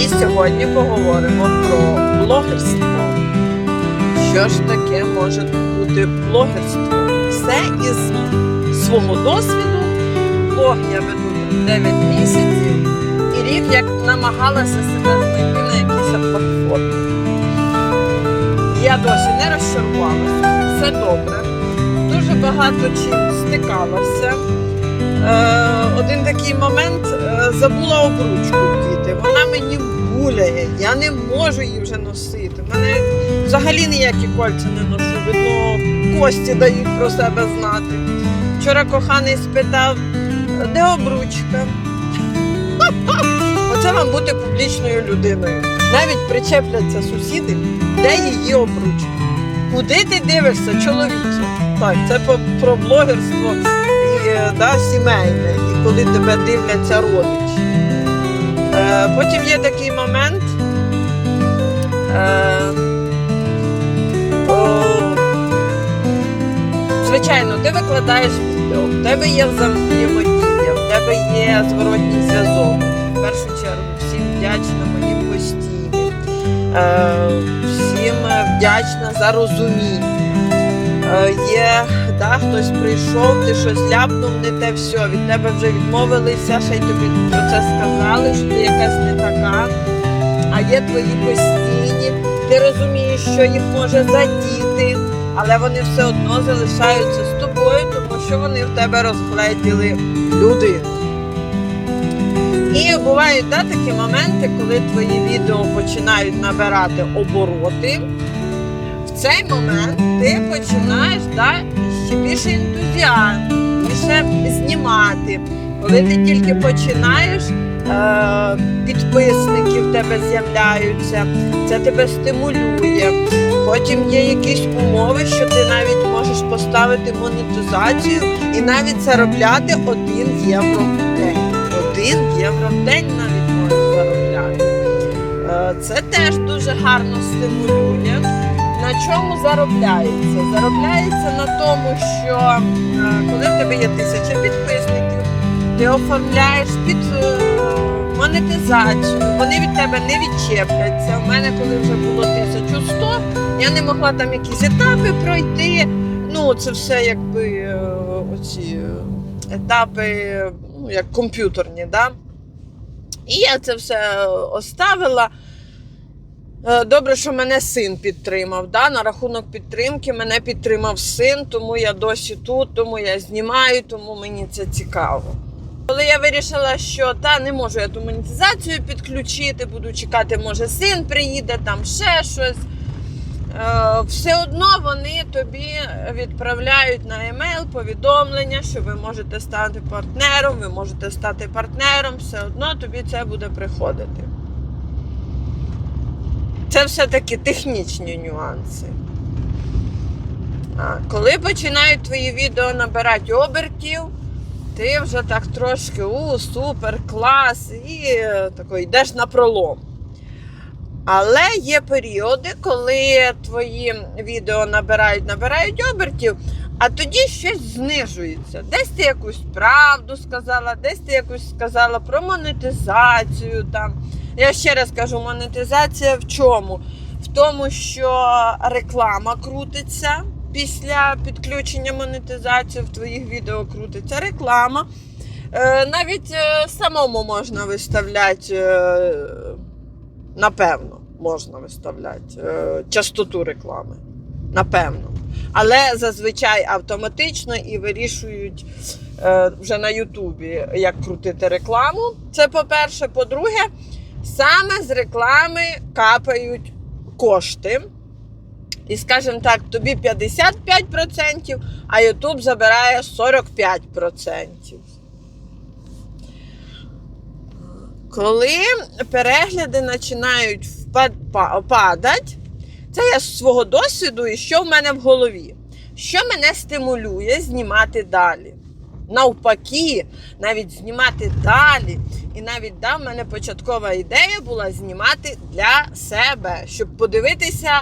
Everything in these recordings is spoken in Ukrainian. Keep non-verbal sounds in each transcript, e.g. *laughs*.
І сьогодні поговоримо про блогерство. Що ж таке може бути блогерство? Все із свого досвіду. Блог я веду 9 місяців і рік як намагалася себе знайти на якійсь платформі. Я досі не розчарувалася, все добре. Дуже багато чим стикалася. Е, один такий момент е, забула обручку діти. Вона мені буляє, я не можу її вже носити. Мене взагалі ніякі кольця не ношу, видно, кості дають про себе знати. Вчора коханий спитав, де обручка? *laughs* Оце вам бути публічною людиною. Навіть причепляться сусіди, де її обручка. Куди ти дивишся, чоловіче? Так, це про блогерство да, сімейне, і коли тебе дивляться родичі. Е, потім є такий момент. Е, о, звичайно, ти викладаєш відео, в тебе є взаємодія, в тебе є зворотній зв'язок. В першу чергу всім вдячна моїм постійним, е, всім вдячна за розуміння. Е, є, да, хтось прийшов, ти щось ляпнув, не те все, від тебе вже відмовилися, ще й тобі про це сказали, що ти якась не така. А є твої постійні, ти розумієш, що їх може задіти, але вони все одно залишаються з тобою, тому що вони в тебе розгледіли людину. І бувають да, такі моменти, коли твої відео починають набирати обороти. Цей момент ти починаєш да, ще більше ентузіазм, більше знімати. Коли ти тільки починаєш, е, підписники в тебе з'являються, це тебе стимулює. Потім є якісь умови, що ти навіть можеш поставити монетизацію і навіть заробляти 1 євро в день. 1 євро в день навіть можеш заробляти. Е, Це теж дуже гарно стимулює. На чому заробляється? Заробляється на тому, що е, коли в тебе є тисяча підписників, ти оформляєш під е, монетизацію, вони від тебе не відчепляться. У мене, коли вже було 1100, я не могла там якісь етапи пройти. Ну, це все якби е, оці етапи, ну, як комп'ютерні, да? І я це все оставила. Е, Добре, що мене син підтримав. Да? На рахунок підтримки мене підтримав син, тому я досі тут, тому я знімаю, тому мені це цікаво. Коли я вирішила, що та не можу я ту монетизацію підключити, буду чекати, може син приїде, там ще щось. Е, Все одно вони тобі відправляють на емейл повідомлення, що ви можете стати партнером, ви можете стати партнером, все одно тобі це буде приходити. Це все-таки технічні нюанси. А, коли починають твої відео набирати обертів, ти вже так трошки у, супер, клас, і е, тако, йдеш на пролом. Але є періоди, коли твої відео набирають, набирають обертів, а тоді щось знижується. Десь ти якусь правду сказала, десь ти якусь сказала про монетизацію. Там. Я ще раз кажу, монетизація в чому? В тому, що реклама крутиться після підключення монетизації, в твоїх відео крутиться реклама. Е, навіть е, самому можна виставляти, е, напевно, можна виставляти частоту реклами. Напевно. Але зазвичай автоматично і вирішують вже на Ютубі, як крутити рекламу. Це по-перше. По-друге, саме з реклами капають кошти. І, скажімо так, тобі 55%, а Ютуб забирає 45%. Коли перегляди починають падати, це я з свого досвіду і що в мене в голові. Що мене стимулює знімати далі? Навпаки, навіть знімати далі. І навіть да, в мене початкова ідея була знімати для себе, щоб подивитися,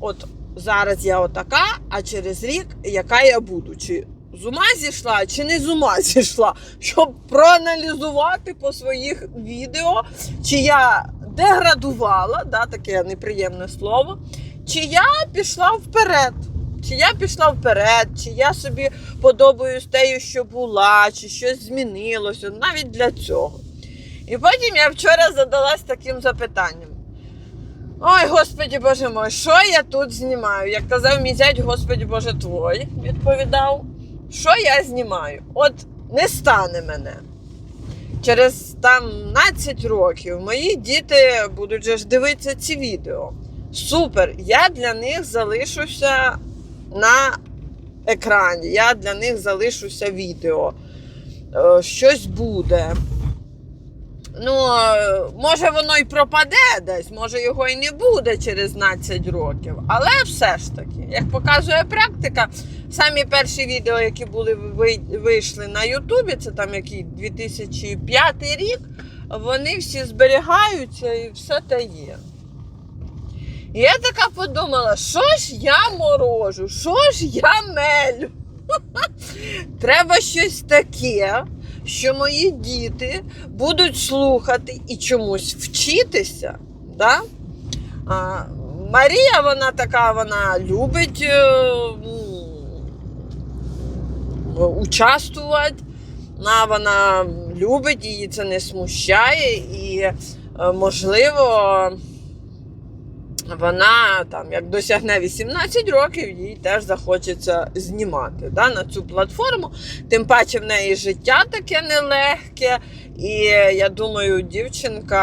от зараз я отака, а через рік яка я буду. Чи з ума зійшла чи не з ума *laughs* зійшла, щоб проаналізувати по своїх відео, чи я деградувала, да, таке неприємне слово, чи я пішла вперед. Чи я пішла вперед, чи я собі подобаюсь тею, що була, чи щось змінилося, навіть для цього. І потім я вчора задалась таким запитанням. Ой, Господі Боже мой, що я тут знімаю? Як казав мій зять, Господі Боже твой, відповідав, що я знімаю? От не стане мене. Через там 15 років мої діти будуть же ж дивитися ці відео. Супер! Я для них залишуся на екрані, я для них залишуся відео. Е, Щось буде. Ну, е, може, воно й пропаде десь, може його і не буде через 12 років. Але все ж таки, як показує практика, самі перші відео, які були вийшли на Ютубі, це там який 2005 рік, вони всі зберігаються і все те є. Я така подумала, що ж я морожу, що ж я мелю? *laughs* Треба щось таке, що мої діти будуть слухати і чомусь вчитися. Да? А, Марія, вона така, вона любить м, участвувати, вона, вона любить, її це не смущає, і, е, можливо, вона там, як досягне 18 років, їй теж захочеться знімати да, на цю платформу. Тим паче в неї життя таке нелегке, і я думаю, дівчинка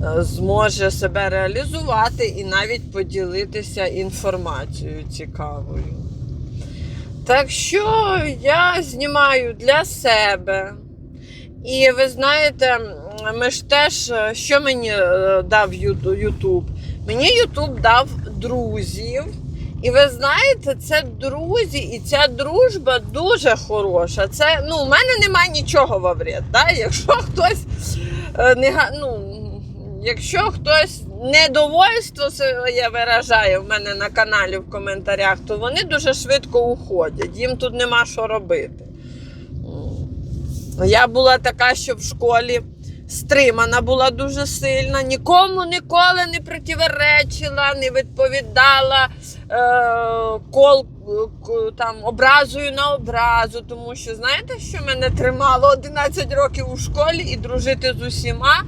е, зможе себе реалізувати і навіть поділитися інформацією цікавою. Так що я знімаю для себе. І ви знаєте, ми ж теж, е, що мені е, дав Ютуб? Мені Ютуб дав друзів. І ви знаєте, це друзі, і ця дружба дуже хороша. Це ну, у мене немає нічого во вред. Да? Якщо хтось е, нега- ну, якщо хтось недовольство своє виражає в мене на каналі в коментарях, то вони дуже швидко уходять. Їм тут нема що робити. Я була така, що в школі стримана була дуже сильно, нікому ніколи не противоречила, не відповідала е, кол, там, образою на образу. Тому що знаєте, що мене тримало 11 років у школі і дружити з усіма,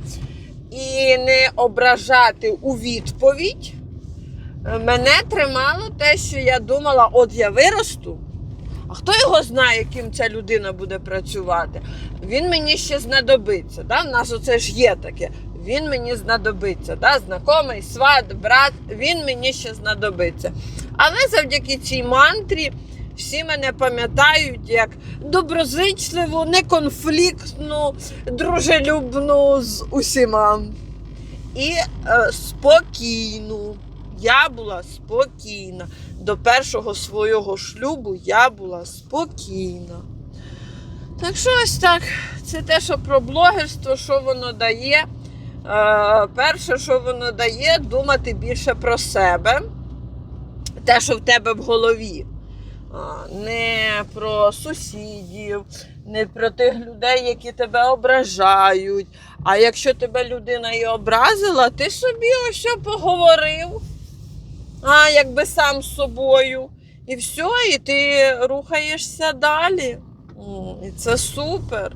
і не ображати у відповідь. Е, Мене тримало те, що я думала, от я виросту. А хто його знає, яким ця людина буде працювати? Він мені ще знадобиться. Да? В нас оце ж є таке. Він мені знадобиться. Да? Знайомий, сват, брат, він мені ще знадобиться. Але завдяки цій мантрі всі мене пам'ятають як доброзичливу, неконфліктну, дружелюбну з усіма. І е, спокійну. Я була спокійна. До першого свого шлюбу я була спокійна. Так що ось так, це те, що про блогерство, що воно дає. Е, перше, що воно дає, думати більше про себе. Те, що в тебе в голові. Не про сусідів, не про тих людей, які тебе ображають. А якщо тебе людина і образила, ти собі ось поговорив, а, якби сам з собою. І все, і ти рухаєшся далі. І це супер.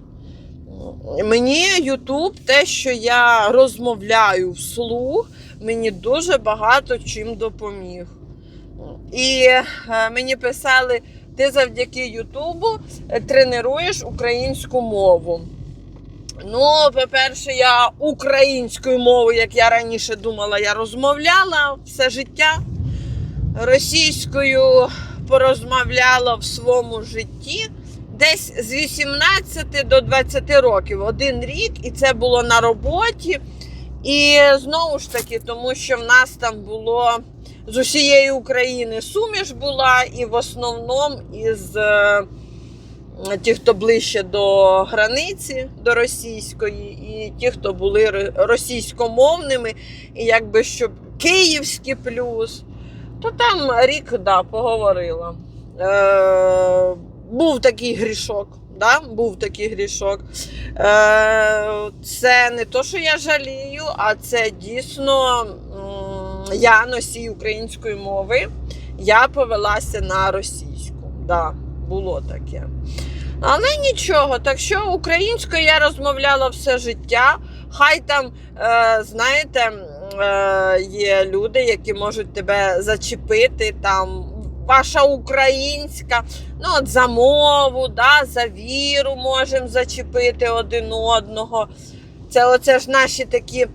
Мені Ютуб, те, що я розмовляю вслух, мені дуже багато чим допоміг. І е, мені писали, ти завдяки Ютубу е, тренуєш українську мову. Ну, по-перше, я українською мовою, як я раніше думала, я розмовляла все життя. Російською порозмовляла в своєму житті десь з 18 до 20 років, один рік, і це було на роботі. І знову ж таки, тому що в нас там було з усієї України суміш була, і в основному із е, ті, хто ближче до границі, до російської, і ті, хто були російськомовними, і якби щоб київський плюс. То там рік, да, поговорила. Е, був такий грішок. Да? Був такий грішок. Е, це не то, що я жалію, а це дійсно я носій української мови. Я повелася на російську. Да, було таке. Але нічого, так що українською я розмовляла все життя. Хай там, е, знаєте, є люди, які можуть тебе зачепити, там, ваша українська, ну от за мову, да, за віру можемо зачепити один одного. Це оце ж наші такі е,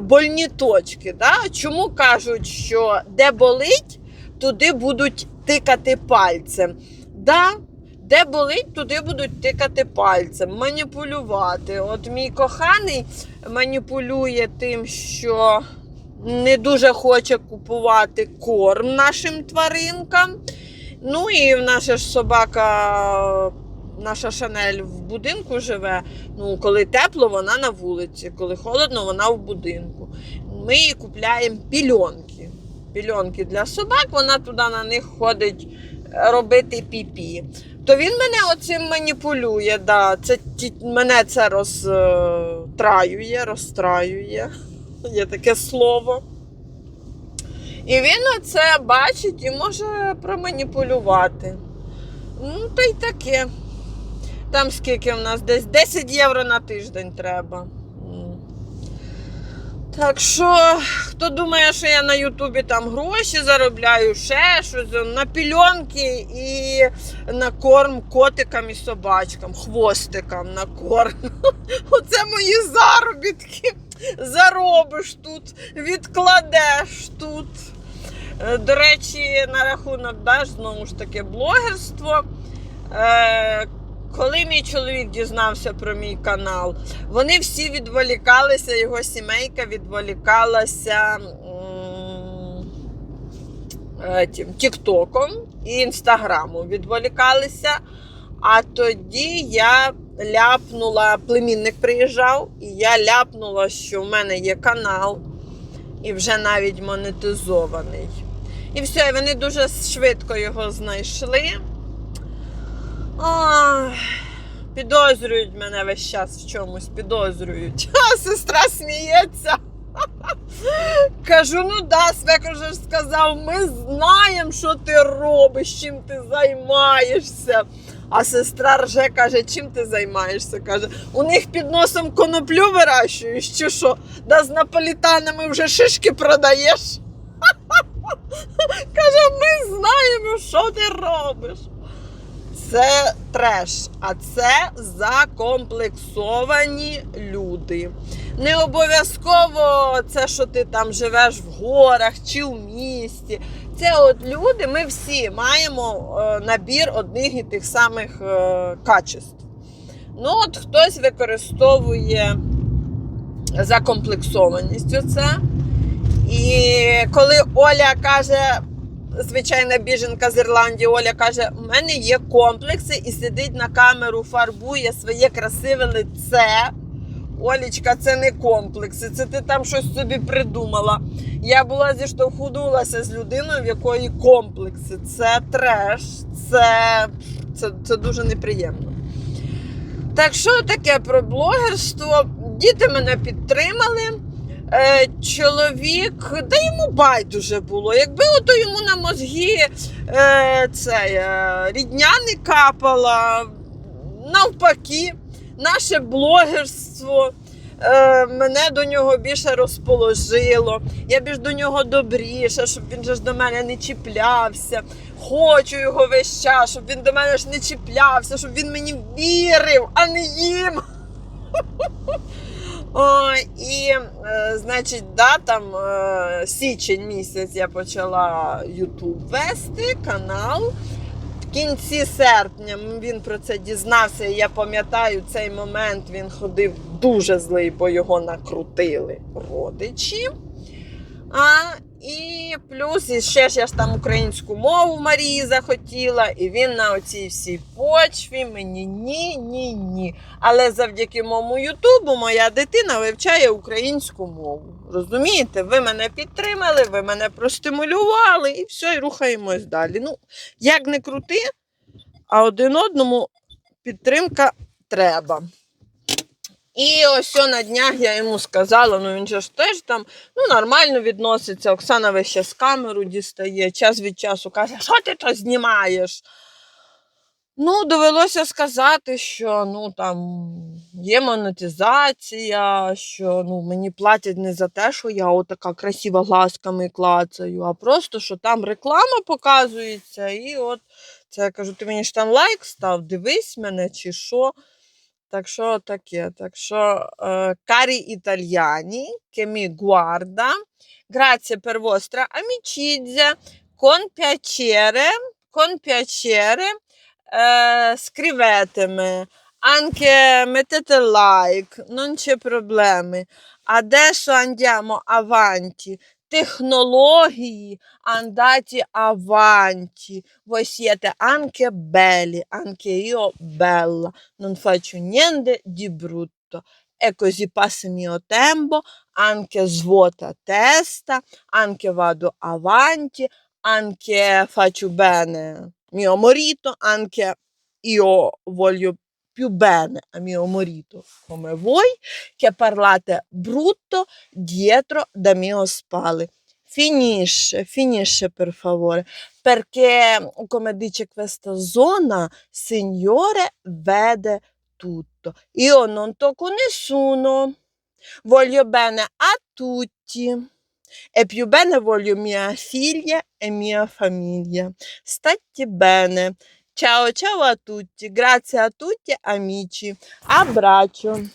больні точки. Да? Чому кажуть, що де болить, туди будуть тикати пальцем. Да, де болить, туди будуть тикати пальцем, маніпулювати. От мій коханий маніпулює тим, що не дуже хоче купувати корм нашим тваринкам. Ну і наша ж собака, наша Шанель в будинку живе. Ну, коли тепло, вона на вулиці, коли холодно, вона в будинку. Ми їй купляємо пільонки. Пільонки для собак, вона туди на них ходить робити піпі. То він мене оцим маніпулює. Да. Це, ті- мене це розтраює, розстраює. Є таке слово. І він оце бачить і може проманіпулювати. Ну, та й таке. Там скільки в нас десь 10 євро на тиждень треба. Так що, хто думає, що я на Ютубі там гроші заробляю, ще щось, на пільонки і на корм котикам і собачкам, хвостикам на корм. *laughs* Оце мої заробітки. Заробиш тут, відкладеш тут. Е, До речі, на рахунок да, знову ж таки блогерство. Коли мій чоловік дізнався про мій канал, вони всі відволікалися, його сімейка відволікалася е, Тіктоком і Інстаграмом відволікалися. А тоді я ляпнула, племінник приїжджав, і я ляпнула, що в мене є канал, і вже навіть монетизований. І все, і вони дуже швидко його знайшли. Ах, підозрюють мене весь час в чомусь, підозрюють. *laughs* А сестра сміється. *laughs* Кажу, ну да, свекр вже ж сказав, ми знаємо, що ти робиш, чим ти займаєшся. А сестра рже каже, чим ти займаєшся? Каже, у них під носом коноплю вирощуєш, чи що? Да з наполітанами вже шишки продаєш. *laughs* Каже, ми знаємо, що ти робиш. Це треш, а це закомплексовані люди. Не обов'язково це, що ти там живеш в горах чи в місті. Це от люди, ми всі маємо е, набір одних і тих самих е, качеств. Ну, от хтось використовує закомплексованість оце. І коли Оля каже, звичайна біженка з Ірландії, Оля каже: у мене є комплекси і сидить на камеру, фарбує своє красиве лице. Олічка, це не комплекси, це ти там щось собі придумала. Я була зіштовхнулася з людиною, в якої комплекси. Це треш, це, це, це дуже неприємно. Так що таке про блогерство? Діти мене підтримали. Е, чоловік, да йому байдуже було. Якби ото йому на мозги е, це, е, рідня не капала, навпаки, наше блогерство е, мене до нього більше розположило. Я більш до нього добріша, щоб він ж до мене не чіплявся. Хочу його весь час, щоб він до мене ж не чіплявся, щоб він мені вірив, а не їм. *laughs* І, е, значить, да, там е, січень місяць я почала YouTube вести канал. В кінці серпня він про це дізнався. і Я пам'ятаю цей момент. Він ходив дуже злий, бо його накрутили родичі. А, І плюс і ще ж я ж там українську мову Марії захотіла, і він на оцій всій почві мені ні, ні, ні. Але завдяки моєму Ютубу моя дитина вивчає українську мову. Розумієте? Ви мене підтримали, ви мене простимулювали, і все, і рухаємось далі. Ну, як не крути, а один одному підтримка треба. І ось на днях я йому сказала, ну він же ж теж там ну, нормально відноситься. Оксана весь час камеру дістає, час від часу каже, що ти то знімаєш? Ну, довелося сказати, що ну там є монетизація, що ну мені платять не за те, що я отака красива глазками клацаю, а просто що там реклама показується, і от це я кажу, ти мені ж там лайк став, дивись мене чи що. Так що таке. Так що е, карі італьяні, che mi guarda, grazie per vostra amicizia, con piacere, con piacere eh, scrivetemi, anche mettete like, non c'è problemi. Adesso andiamo avanti. Технології andati avanti. Voi siete anche belli, anche io bella. Non faccio niente di brutto. E così passa il mio tempo, anche svuota testa, anche vado avanti, anche faccio bene mio marito, anche io voglio più bene mio marito come voi che parlate brutto dietro da mio spalle. Finisce, finisce per favore, perché come dice questa zona, Signore vede tutto. Io non tocco nessuno, voglio bene a tutti. E più bene voglio mia figlia e mia famiglia. State bene. Ciao ciao a tutti, grazie a tutti amici. Abbraccio.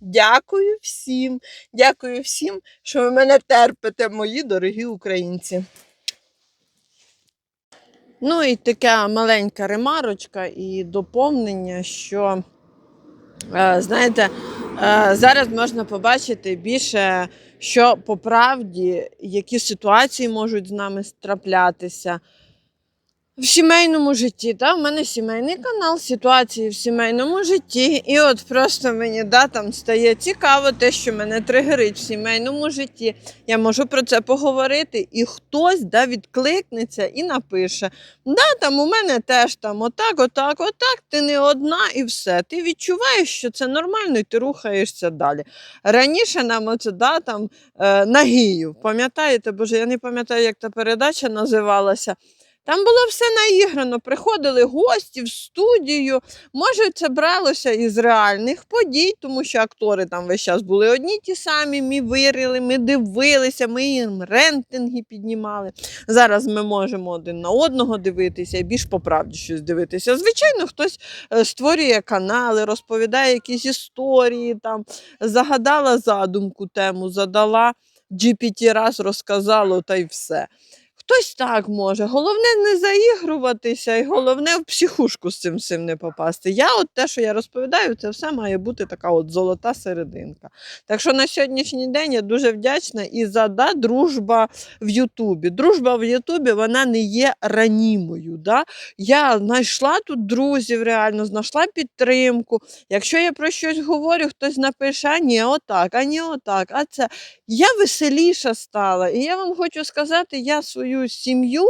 Дякую всім, дякую всім, що ви мене терпите, мої дорогі українці. Ну і така маленька ремарочка і доповнення, що, е, знаєте, е, зараз можна побачити більше, що по правді, які ситуації можуть з нами траплятися. В сімейному житті, та в мене сімейний канал, ситуації в сімейному житті. І от просто мені да, там стає цікаво те, що мене тригерить в сімейному житті. Я можу про це поговорити, і хтось да, відкликнеться і напише: Да, там у мене теж там отак, отак, отак, ти не одна і все. Ти відчуваєш, що це нормально, і ти рухаєшся далі. Раніше нам оце да, там, е, Нагіїв, пам'ятаєте, боже, я не пам'ятаю, як та передача називалася. Там було все наіграно. Приходили гості в студію. Може, це бралося із реальних подій, тому що актори там весь час були одні ті самі. Ми вирили, ми дивилися, ми їм рейтинги піднімали. Зараз ми можемо один на одного дивитися і більш по правді щось дивитися. Звичайно, хтось е, створює канали, розповідає якісь історії, там загадала задумку тему, задала. GPT раз розказало та й все. Хтось так може. Головне не заігруватися, і головне в психушку з цим всім не попасти. Я, от те, що я розповідаю, це все має бути така от золота серединка. Так що на сьогоднішній день я дуже вдячна і за да, дружба в Ютубі. Дружба в Ютубі вона не є ранімою. Да? Я знайшла тут друзів, реально, знайшла підтримку. Якщо я про щось говорю, хтось напише, а ні, отак, а ні, отак, а це. Я веселіша стала. І я вам хочу сказати, я свою сім'ю,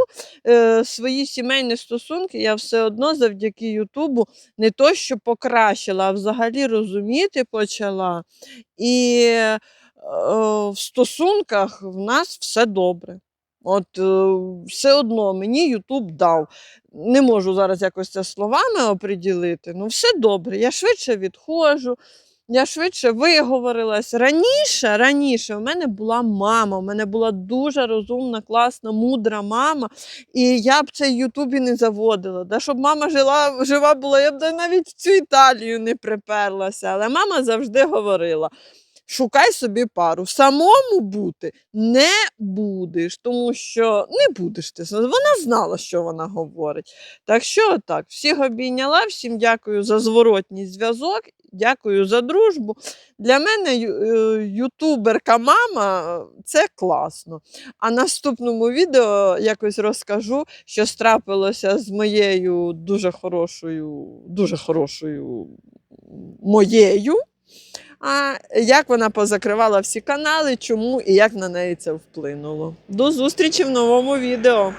е, свої сімейні стосунки, я все одно завдяки Ютубу не то, що покращила, а взагалі розуміти почала. І е, в стосунках в нас все добре. От е, все одно мені Ютуб дав. Не можу зараз якось це словами оприділити. Ну, все добре. Я швидше відходжу, я швидше виговорилась. Раніше, раніше у мене була мама, у мене була дуже розумна, класна, мудра мама, і я б цей Ютуб і не заводила. Да, щоб мама жила, жива була, я б навіть в цю Італію не приперлася. Але мама завжди говорила: шукай собі пару. Самому бути не будеш, тому що не будеш ти. Вона знала, що вона говорить. Так що так, всіх обійняла, всім дякую за зворотній зв'язок, дякую за дружбу. Для мене е, ютуберка мама е, це класно. А наступному відео якось розкажу, що страпилося з моєю дуже хорошою, дуже хорошою моєю. А як вона позакривала всі канали, чому і як на неї це вплинуло. До зустрічі в новому відео.